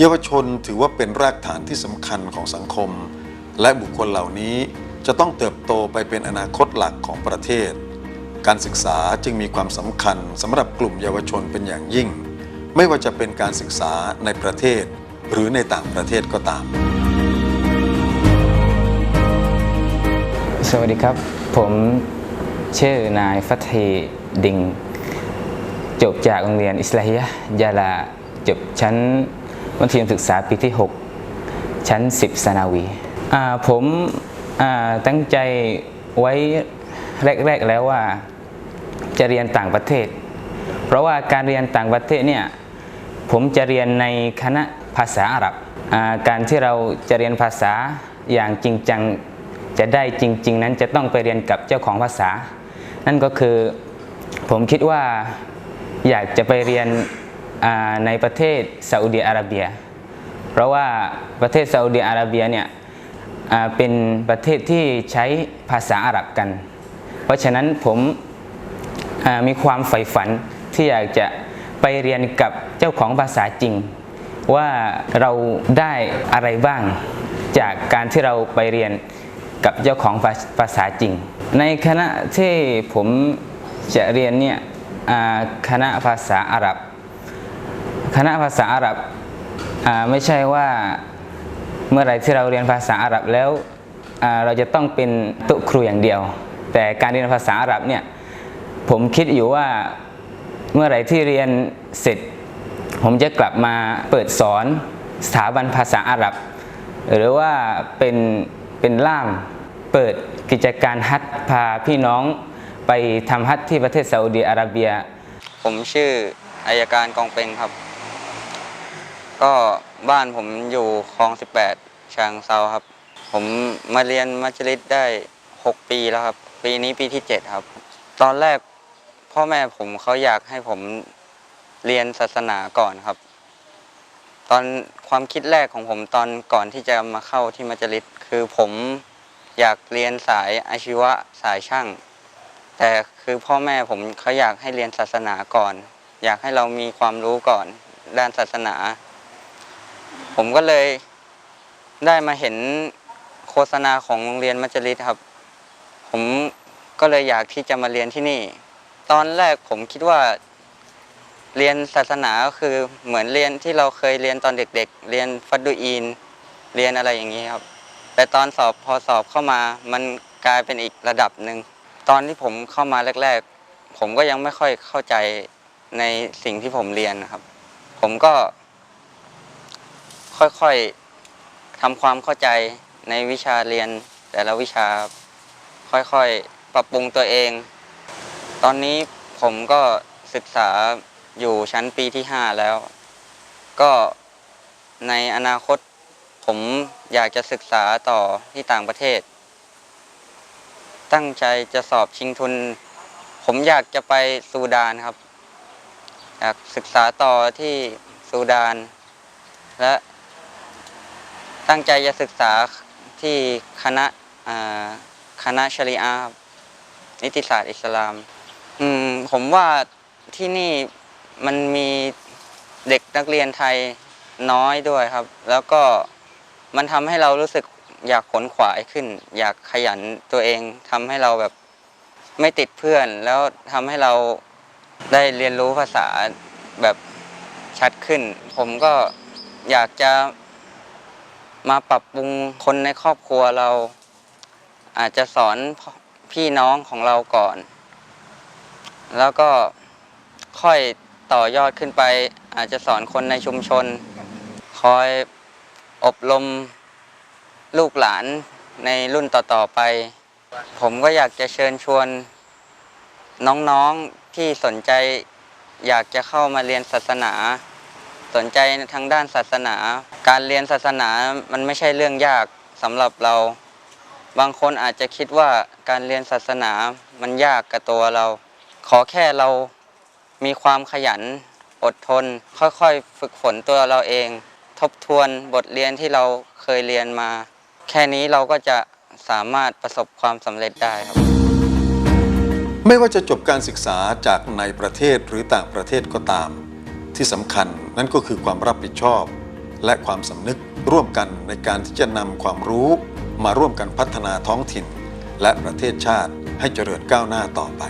เยาวชนถือว่าเป็นรากฐานที่สำคัญของสังคม และบุคคลเหล่านี้จะต้องเติบโตไปเป็นอนาคตหลักของประเทศ การศึกษาจึงมีความสำคัญสำหรับกลุ่มเยาวชนเป็นอย่างยิ่ง ไม่ว่าจะเป็นการศึกษาในประเทศ หรือในต่างประเทศก็ตาม สวัสดีครับ ผมชื่อนายฟัตฮีดิง จบจากโรงเรียนอิสลาฮิยะยาลา จบชั้น มัธยมศึกษาปีที่ 6 ชั้น 10 สนาวี ผมตั้งใจไว้แรก ๆ แล้วว่าจะเรียนต่างประเทศ เพราะว่าการเรียนต่างประเทศเนี่ยผมจะเรียนในคณะภาษาอาหรับ การที่เราจะเรียนภาษาอย่างจริงจังจะได้จริง ๆ นั้นจะต้องไปเรียนกับเจ้าของภาษา นั่นก็คือผมคิดว่าอยากจะไปเรียน ในประเทศซาอุดิอาระเบีย เพราะว่าประเทศซาอุดิอาระเบียเนี่ยเป็นประเทศที่ใช้ภาษาอาหรับกัน เพราะฉะนั้นผมมีความใฝ่ฝันที่อยากจะไปเรียนกับเจ้าของภาษาจริง ว่าเราได้อะไรบ้างจากการที่เราไปเรียนกับเจ้าของภาษาจริง ในคณะที่ผมจะเรียนเนี่ยคณะภาษาอาหรับ คณะภาษาอาหรับไม่ใช่ว่าเมื่อไรที่เราเรียนภาษาอาหรับแล้วเราจะต้องเป็นตุครูอย่างเดียว แต่การเรียนภาษาอาหรับเนี่ยผมคิดอยู่ว่าเมื่อไรที่เรียนเสร็จ ผมจะกลับมาเปิดสอนสถาบันภาษาอาหรับ หรือว่าเป็นเป็นล่ามเปิดกิจการฮัทพาพี่น้องไปทำฮัทที่ประเทศซาอุดีอาระเบีย ผมชื่ออายการกองเป็งครับ ก็บ้านผมอยู่คลอง 18ชางเซาครับ ผมมาเรียนมัจลิดได้ 6 ปีแล้วครับ ปีนี้ปีที่ 7 ครับ ตอนแรกพ่อแม่ผมเขาอยากให้ผมเรียนศาสนาก่อนครับ ตอนความคิดแรกของผมตอนก่อนที่จะมาเข้าที่มัจลิดคือผมอยากเรียนสายอาชีวะสายช่าง แต่คือพ่อแม่ผมเขาอยากให้เรียนศาสนาก่อน อยากให้เรามีความรู้ก่อนด้านศาสนา ผมก็เลยได้มาเห็นโฆษณาของโรงเรียนมัจลิดครับ ผมก็เลยอยากที่จะมาเรียนที่นี่ ตอนแรกผมคิดว่า เรียนศาสนาก็คือเหมือนเรียนที่เราเคยเรียนตอนเด็กๆเรียนฟัดดูอีน เรียนอะไรอย่างนี้ครับ แต่ตอนสอบพอสอบเข้ามามันกลายเป็นอีกระดับหนึ่งตอนที่ผมเข้ามาแรก ๆ ผมก็ยังไม่ค่อยเข้าใจในสิ่งที่ผมเรียนนะครับ ผมก็ ค่อยๆทำความเข้าใจในวิชาเรียน แต่ละวิชาค่อยๆปรับปรุงตัวเอง ตอนนี้ผมก็ศึกษาอยู่ชั้นปีที่ห้าแล้ว ก็ในอนาคตผมอยากจะศึกษาต่อที่ต่างประเทศ ตั้งใจจะสอบชิงทุน ผมอยากจะไปซูดานครับ อยากศึกษาต่อที่ซูดาน และ ตั้งใจจะศึกษาที่คณะคณะชริอานิติศาสตร์อิสลามมผมว่าที่นี่มันมีเด็กนักเรียนไทยน้อยด้วยครับ แล้วก็มันทำให้เรารู้สึกอยากขนขวายขึ้น อยากขยันตัวเองทำให้เราแบบไม่ติดเพื่อน แล้วทำให้เราได้เรียนรู้ภาษาแบบชัดขึ้น ผมก็อยากจะ มาปรับปรุงคนในครอบครัวเรา อาจจะสอนพี่น้องของเราก่อน แล้วก็ค่อยต่อยอดขึ้นไป อาจจะสอนคนในชุมชน คอยอบรมลูกหลานในรุ่นต่อๆไป ผมก็อยากจะเชิญชวน น้องๆที่สนใจ อยากจะเข้ามาเรียนศาสนา สนใจทางด้านศาสนา การเรียนศาสนามันไม่ใช่เรื่องยากสำหรับเรา บางคนอาจจะคิดว่าการเรียนศาสนามันยากกับตัวเรา ขอแค่เรามีความขยัน อดทน ค่อยๆ ฝึกฝนตัวเราเอง ทบทวนบทเรียนที่เราเคยเรียนมา แค่นี้เราก็จะสามารถประสบความสำเร็จได้ครับ ไม่ว่าจะจบการศึกษาจากในประเทศหรือต่างประเทศก็ตาม ที่สำคัญนั่นก็คือความรับผิดชอบ และความสำนึกร่วมกันในการที่จะนำความรู้ มาร่วมกันพัฒนาท้องถิ่น และประเทศชาติให้เจริญก้าวหน้าต่อไป